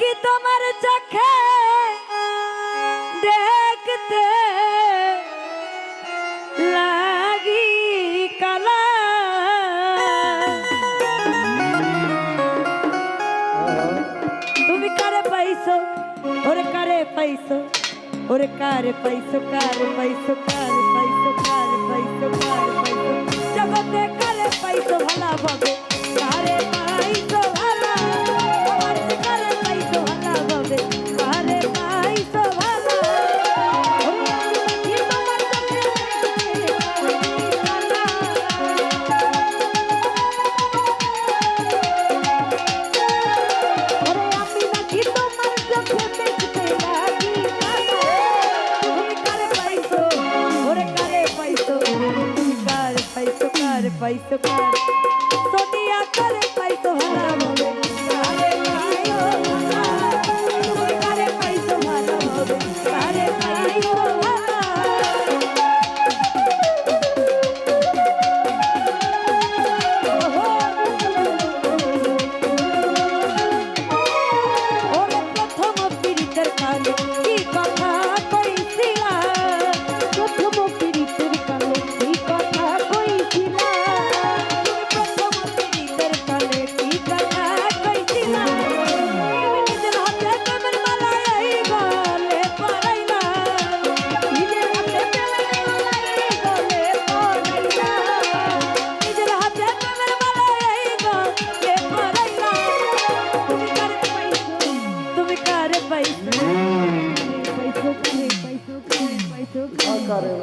কি তোমার চোখে, দেখতে লাগি কালা। তুমি কারে পাইছো? ওরে কারে পাইছো? ওরে কারে পাইছো? কারে পাইছো? কারে পাইছো? কারে পাইছো? কারে পাইছো? জগতে কারে পাইছো? ভালা ভগে কারে পাইছো পাইছো কার সোনিয়া করে পাইছো ভালা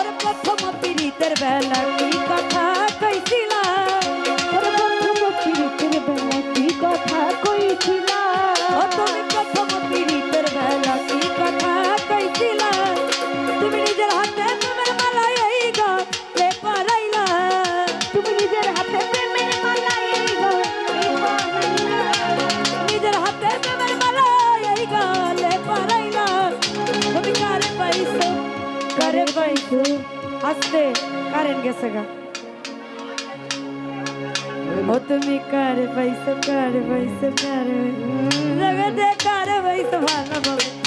ওর প্রথম পীড়িতের বেলা আসতে কারেন্ট গেছে গা ও তুমি কারে পাইছো কারে পাইছো কারে জগতে কারে পাইছো ভালো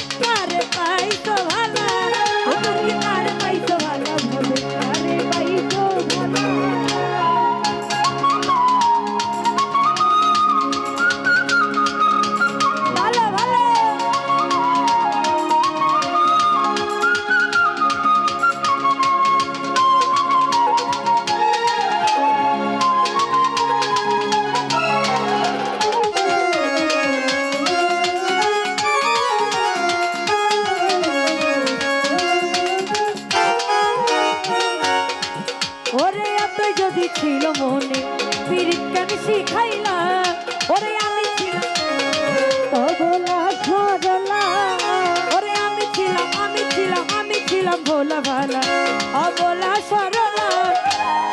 ভোলা ভালা অবলা সরলা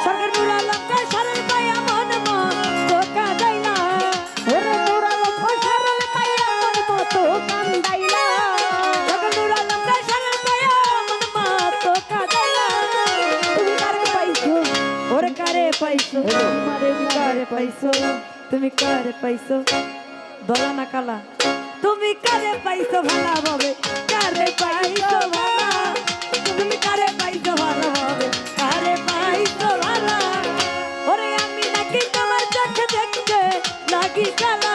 সরকার বুড়া লঙ্কা সরল পাইয়া মন মন তোকা দাইলা। ওরে বুড়া লঙ্কা সরল পাইয়া মন মন তোকা দাইলা। সরকার বুড়া লঙ্কা সরল পাইয়া মন মন তোকা দাইলা। তুমি কারে পাইছো? ওরে কারে পাইছো? তোমারে কারে পাইছো? তুমি কারে পাইছো? বলো না কালা। তুমি কারে পাইছো ভালো হবে কারে পাইছো ভালা? তুমি কারে পাইছো ভালো হবে? কারে পাইছো ভালো? ওরে আমি নাকি তোমার চোখে দেখতে লাগি কালা।